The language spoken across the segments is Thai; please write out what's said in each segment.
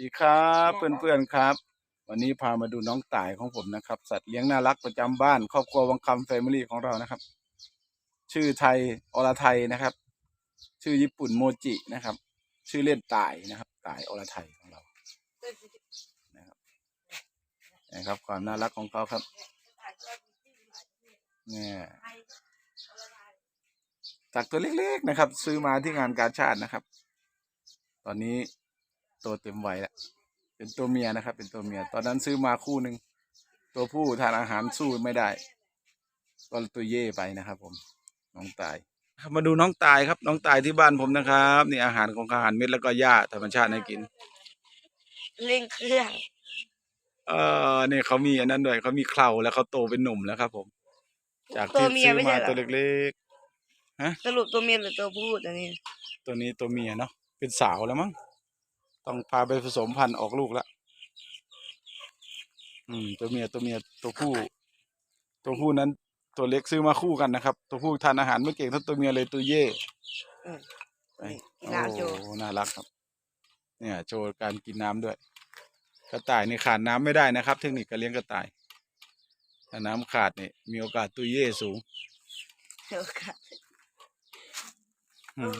ดีครับเพื่อนๆครับ วันนี้พามาดูน้องต่ายของผมนะครับ สัตว์เลี้ยงน่ารักประจำบ้าน ครอบครัววังคำแฟมิลี่ของเรานะครับ ชื่อไทยอรไทยนะครับ ชื่อญี่ปุ่นโมจินะครับ ชื่อเล่นต่ายนะครับต่ายอรไทยของเรานะครับนะครับ ความน่ารักของเขาครับเนี่ยจากตัวเล็กๆนะครับ ซื้อมาที่งานกาชาตินะครับ ตอนนี้ โตเต็มวัยแล้วเป็นตัวเมียนะครับ เป็นตัวเมีย ตอนนั้นซื้อมาคู่หนึ่งตัวผู้ทานอาหารสู้ไม่ได้ก็ตัวเย่ไปนะครับ ผมน้องตายมาดูน้องตายครับ น้องตายที่บ้านผมนะครับนี่อาหารของอาหารเม็ดแล้วก็หญ้าธรรมชาติให้กินเร่งเครื่องเออเนี่ยเขามีอันนั้นด้วยเขามีเคราแล้วเขาโตเป็นหนุ่มแล้วครับ ผม จากตัวที่เมียซื้อไม่มาใช่เหรตัอวเล็กสรุปตัวเมียหรือตัวผู้ตัวนี้ๆตัวนี้ตัวเมียเนาะเป็นสาวแล้วมั้ง ต้องพาไปผสมพันธุ์ออกลูกแล้วอืม ตัวเมียตัวเมียตัวผู้ ตัวผู้นั้น ตัวเล็กซื้อมาคู่กันนะครับ ตัวผู้ทานอาหารไม่เก่งเท่าตัวเมียเลยตัวเย่อืมไปกินน้ำโชว์โอ้น่ารักครับ เนี่ย โชว์การกินน้ำด้วย กระต่ายนี่ขาดน้ำไม่ได้นะครับ เทคนิคการเลี้ยงกระต่าย ถ้าน้ำขาดเนี่ยมีโอกาสตุยเย่สูงเดี๋ยวค่ะอืม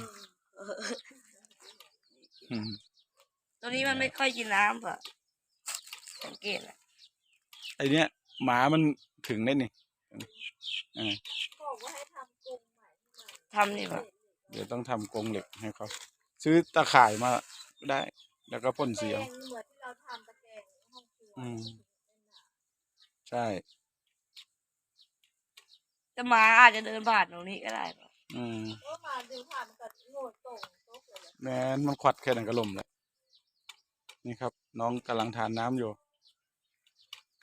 อืม ตัวนี้มันไม่ค่อยกินน้ำป่ะสังเกตแหละไอเนี้ยหมามันถึงได้นี่อ่าทำนี่ป่ะเดี๋ยวต้องทำกรงเหล็กให้เขาซื้อตะข่ายมาได้ แล้วก็พ่นสีเอาเหมือนที่เราทำตะแกรงห้องครัวอืม ใช่ แต่หมาอาจจะเดินผ่านตรงนี้ก็ได้ป่ะอืม ก็มาดูผ่านมันก็โง่ตรงโต๊ะเลยแม้นมันควัดแค่นั้นก็ล่มแล้ว นี่ครับ น้องกำลังทานน้ำอยู่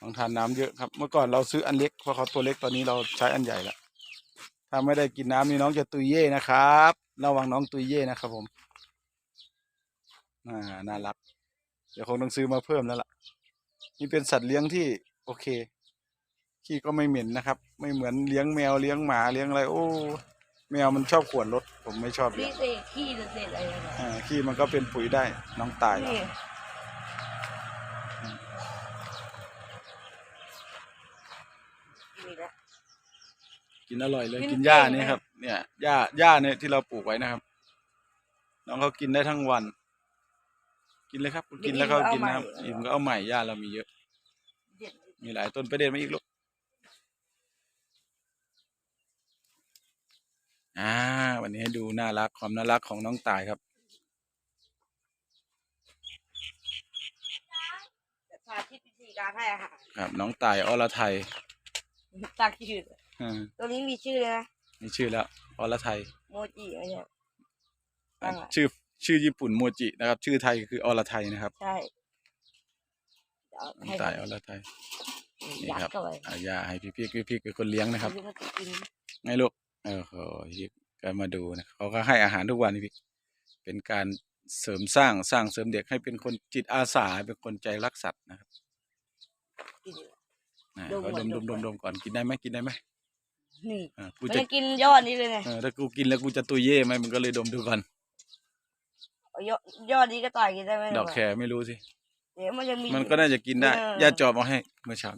น้องทานน้ำเยอะครับ เมื่อก่อนเราซื้ออันเล็กเพราะเขาตัวเล็กตอนนี้เราใช้อันใหญ่ละถ้าไม่ได้กินน้ำนี่น้องจะตุยเย่นะครับ ระวังน้องตุยเย่นะครับผมอ่าน่ารัก เดี๋ยวคงต้องซื้อมาเพิ่มแล้วล่ะ นี่เป็นสัตว์เลี้ยงที่โอเค ขี้ก็ไม่เหม็นนะครับ ไม่เหมือนเลี้ยงแมวเลี้ยงหมาเลี้ยงอะไร โอ้ แมวมันชอบขวนรถ ผมไม่ชอบเลนี่ยเศษขี้หรือเศษอะไรนะอ่าขี้มันก็เป็นปุ๋ยได้ น้องตายนี่กินอีกแล้ว กินอร่อยเลยกินกินหญ้าเก่งนี่นะครับ เนี่ยหญ้าหญ้าเนี่ยที่เราปลูกไว้นะครับ น้องเขากินได้ทั้งวัน กินเลยครับ กินแล้วก็กินนะครับอิ่มก็เอาใหม่หญ้าเรามีเยอะเด็ดมีหลายต้นไปเด็ดมาอีกลูกอ่า วันนี้ให้ดูน่ารักความน่ารักของน้องตายครับสาธิตวิธีการให้อาหารครับ น้องตายอรไทยตั้งชื่อ อ่าตัวนี้มีชื่อเลยนะมีชื่อแล้วอรไทยโมจิไม่ใช่ตั้งอะ ชื่อชื่อญี่ปุ่นโมจินะครับ ชื่อไทยคืออรไทยนะครับใช่เดี๋ยวน้องให้ตายอรไทย นี่ยัดครับ เข้าไปเอาหญ้าให้พี่พี่พี่พี่เป็นคนเลี้ยงนะครับไม่รู้ว่าจะกินไงลูกเออโหยิบก็มาดูนะเขาก็ให้อาหารทุกวันนี่พี่เป็นการเสริมสร้างสร้างเสริมเด็กให้เป็นคนจิตอาสาเป็นคนใจรักสัตว์นะครับกิน อ่าดมเขาก่ดอนมดดมมดก่อนมดมก่อนกินได้ไหมกินได้ไหม นี่อ่ากูมันจะจะกินยอดนี้เลยเนี่ยเออถ้ากูกินแล้วกูจะตุยเย่ไหมมันก็เลยดมดูก่อนเอายอดยอดนี้ก็ต่ายกินได้ไหมดอกแครไม่รู้สิ เดี๋ยวมันจะมี มันก็น่าจะกินได้เออ ย่าจอบเอาให้เมื่อเช้า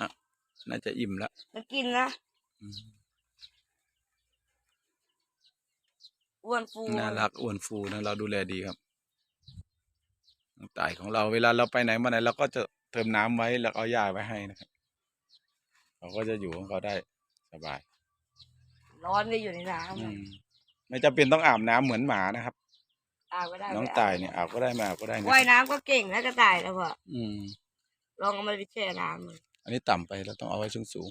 อะน่าจะอิ่มแล้วมันกินนะอืมอ้วนฟูน่ารักอ้วนฟูนะเราดูแลดีครับน้องตายของเราเวลาเราไปไหนมาไหนเราก็จะเติมน้ำไว้แล้วเอาหญ้าไว้ให้นะครับ เขาก็จะอยู่ของเขาได้สบาย ร้อนก็อยู่ในน้อืมไม่จำเป็นต้องอาบน้ำเหมือนหมานะครับำอาบก็ได้น้องไม่ตายเนี่ยอาบก็ได้ไม่อาบก็ได้นะว่ายน้ำก็เก่งนะกระต่ายแล้วพ่ออืม ลองเอามันไปแช่น้ำเลยอันนี้ต่ำไปเราต้องเอาไว้สูงสูง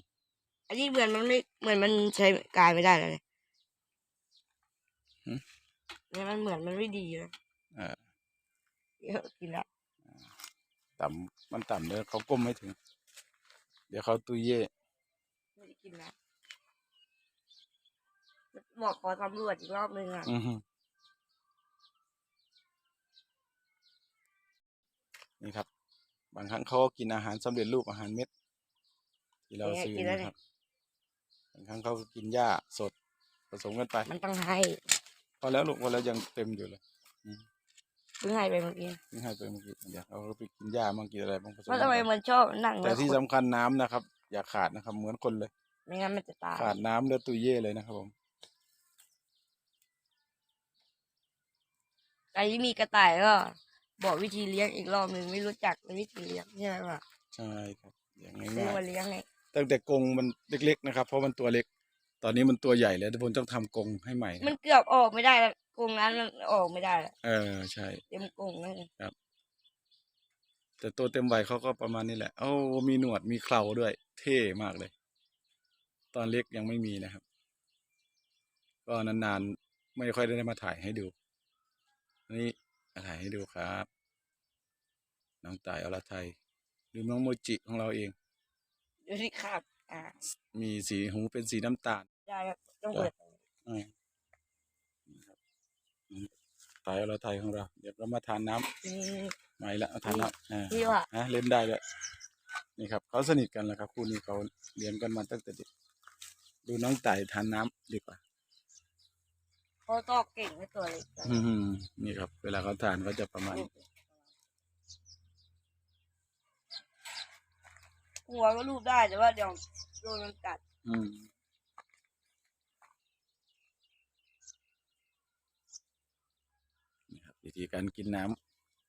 อันนี้เหมือนมันไม่เหมือนมันใช้การไม่ได้เลยเนี่ยมันเหมือนมันไม่ดีเลยๆเออเดี๋ยวกินละต่ำมันต่ำเลยเขาก้มไม่ถึง เดี๋ยวเขาตุยเย่ไม่ได้ กินละบอกขอตำรวจอีกรอบนึงอะ อือฮึนี่ครับ บางครั้งเขาก็กินอาหารสำเร็จรูปอาหารเม็ด ที่เราซื้อนะครับ บางครั้งเขาก็กินหญ้าสดผสมกันไปมันต้องให้พอแล้วลูกพอแล้วยังเต็มอยู่เลยอืมเพิ่งให้ไปเมื่อกี้นี่ให้ไปเมื่อกี้เดี๋ยวเอาไปกินหญ้าบ้างกินอะไรบ้างผสมว่าทำไมกันมันชอบนั่งแต่ล้วที่ขุดสำคัญน้ำนะครับ อย่าขาดนะครับ เหมือนคนเลย ไม่งั้นมันจะตายขาดน้ำแล้วตุยเย่เลยนะครับผมใครที่มีกระต่ายก็ บอกวิธีเลี้ยงอีกรอบหนึ่งไม่รู้จักเลยวิธีเลี้ยงใช่ไหมวะใช่ครับอย่างซื้อง่ายมาเลี้ยงไงๆตั้งแต่กรงมันเล็กๆนะครับ เพราะมันตัวเล็ก ตอนนี้มันตัวใหญ่แล้วทุกคนต้องทำกรงให้ใหม่นะมันเกือบออกไม่ได้แล้วกรงนั้นมันออกไม่ได้แล้วเออใช่ เต็มกรงเลยแต่ตัวเต็มวัยเขาก็ประมาณนี้แหละโอ้มีหนวดมีเคราด้วย เท่มากเลย ตอนเล็กยังไม่มีนะครับ ก็นานๆ ไม่ค่อยได้มาถ่ายให้ดูอันนี้มาถ่ายให้ดูครับ น้องต่ายอรไทยหรือน้องโมจิของเราเองดูที่ขาดอ่ามีสีหูเป็นสีน้ำตาลได้ครับต้องเปิดอ่านี่ครับอืมต่ายอรไทยของเรา เดี๋ยวเรามาทานน้ำอืมไม่ละเอาทานน้ำอ่าพี่ว่าฮะเล่นได้ด้วยนี่ครับเขาสนิทกันแล้วครับคู่นี้เขาเรียนกันมาตั้งแต่เด็ก ดูน้องต่ายทานน้ำดีกว่าเขาตอกเก่งในตัวเล็กอะอืมนี่ครับ เวลาเขาทานเขาจะประมาณนี้หัวก็รูปได้แต่ว่าเดี๋ยวโดนมันกัด อืมนี่ครับวิธีการกินน้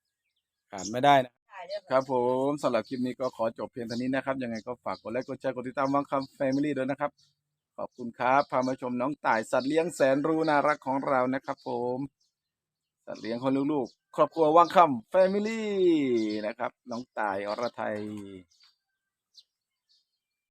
ำขาดไม่ได้นะถ่ายด้วยครับผมสำหรับคลิปนี้ก็ขอจบเพียงเท่านี้นะครับ ยังไงก็ฝากกดไลค์กดแชร์กดติดตามวังคำแฟมิลี่ด้วยนะครับ ขอบคุณครับพามาชมน้องต่ายสัตว์เลี้ยงแสนรู้น่ารักของเรานะครับ ผม สัตว์เลี้ยงของลูกๆ ครอบครัววังคำแฟมิลี่นะครับ น้องต่ายอรไทย